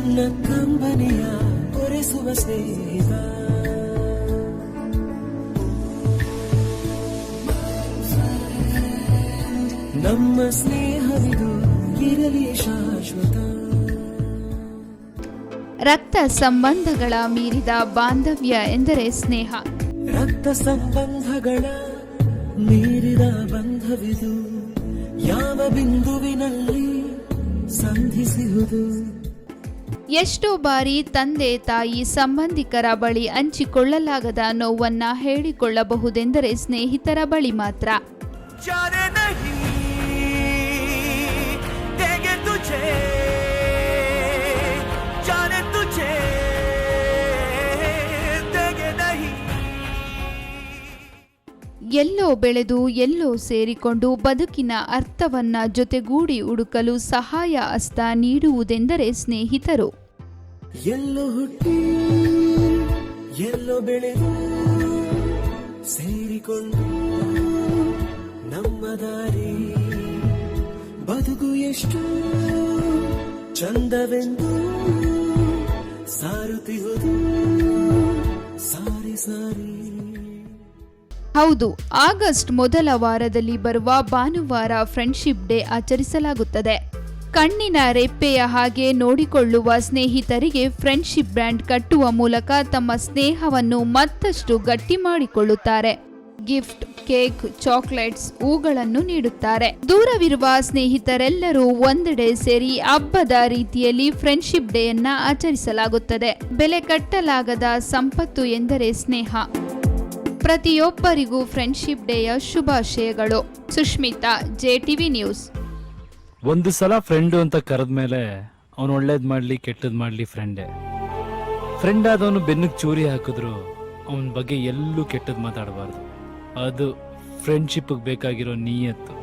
ನನ್ನ ಕಂಬನಿಯ ಕೊರೆಸುವ ಸ್ನೇಹಿತ. ನಮ್ಮ ಸ್ನೇಹವಿದು ಇರಲಿ ಶಾಶ್ವತ. ರಕ್ತ ಸಂಬಂಧಗಳ ಮೀರಿದ ಬಾಂಧವ್ಯ ಎಂದರೆ ಸ್ನೇಹ. ರಕ್ತ ಸಂಬಂಧಗಳ ಮೀರಿದ ಬಂಧವಿದು ಯಾವ ಬಿಂದುವಿನಲ್ಲಿ ಸಂಧಿಸುವುದು ಎಷ್ಟೋ ಬಾರಿ ತಂದೆ ತಾಯಿ ಸಂಬಂಧಿಕರ ಬಳಿ ಹಂಚಿಕೊಳ್ಳಲಾಗದ ನೋವನ್ನು ಹೇಳಿಕೊಳ್ಳಬಹುದೆಂದರೆ ಸ್ನೇಹಿತರ ಬಳಿ ಮಾತ್ರ. ಎಲ್ಲೋ ಬೆಳೆದು ಎಲ್ಲೋ ಸೇರಿಕೊಂಡು ಬದುಕಿನ ಅರ್ಥವನ್ನ ಜೊತೆಗೂಡಿ ಹುಡುಕಲು ಸಹಾಯ ಹಸ್ತ ನೀಡುವುದೆಂದರೆ ಸ್ನೇಹಿತರು. ಎಲ್ಲೋ ಹುಟ್ಟಿ, ಎಲ್ಲೋ ಬೆಳೆದು ಸೇರಿಕೊಂಡು ನಮ್ಮ ದಾರಿ. ಬದುಕು ಎಷ್ಟು ಚಂದವೆಂದು ಸಾರುತ್ತಿಹುದು ಸಾರಿ ಸಾರಿ. ಹೌದು, ಆಗಸ್ಟ್ ಮೊದಲ ವಾರದಲ್ಲಿ ಬರುವ ಭಾನುವಾರ ಫ್ರೆಂಡ್ಶಿಪ್ ಡೇ ಆಚರಿಸಲಾಗುತ್ತದೆ. ಕಣ್ಣಿನ ರೆಪ್ಪೆಯ ಹಾಗೆ ನೋಡಿಕೊಳ್ಳುವ ಸ್ನೇಹಿತರಿಗೆ ಫ್ರೆಂಡ್ಶಿಪ್ ಬ್ರ್ಯಾಂಡ್ ಕಟ್ಟುವ ಮೂಲಕ ತಮ್ಮ ಸ್ನೇಹವನ್ನು ಮತ್ತಷ್ಟು ಗಟ್ಟಿ ಮಾಡಿಕೊಳ್ಳುತ್ತಾರೆ. ಗಿಫ್ಟ್, ಕೇಕ್, ಚಾಕ್ಲೇಟ್ಸ್ ಹೂಗಳನ್ನು ನೀಡುತ್ತಾರೆ. ದೂರವಿರುವ ಸ್ನೇಹಿತರೆಲ್ಲರೂ ಒಂದೆಡೆ ಸೇರಿ ಹಬ್ಬದ ರೀತಿಯಲ್ಲಿ ಫ್ರೆಂಡ್ಶಿಪ್ ಡೇಯನ್ನ ಆಚರಿಸಲಾಗುತ್ತದೆ. ಬೆಲೆ ಕಟ್ಟಲಾಗದ ಸಂಪತ್ತು ಎಂದರೆ ಸ್ನೇಹ. ಪ್ರತಿಯೊಬ್ಬರಿಗೂ ಫ್ರೆಂಡ್ಶಿಪ್ ಡೇಯ ಶುಭಾಶಯಗಳು. Sushmita, JTV news. ಒಂದು ಸಲ ಫ್ರೆಂಡು ಅಂತ ಕರೆದ ಮೇಲೆ ಅವನು ಒಳ್ಳೇದು ಮಾಡ್ಲಿ, ಕೆಟ್ಟದ್ ಮಾಡ್ಲಿ ಫ್ರೆಂಡೇ ಫ್ರೆಂಡ್ ಆದವನು ಬೆನ್ನಿಗೆ ಚೂರಿ ಹಾಕಿದ್ರು ಅವನ ಬಗ್ಗೆ ಎಲ್ಲೂ ಕೆಟ್ಟದ್ ಮಾತಾಡಬಾರ್ದು. ಅದು ಫ್ರೆಂಡ್ಶಿಪ್ ಬೇಕಾಗಿರೋ ನೀಯತ್ತು.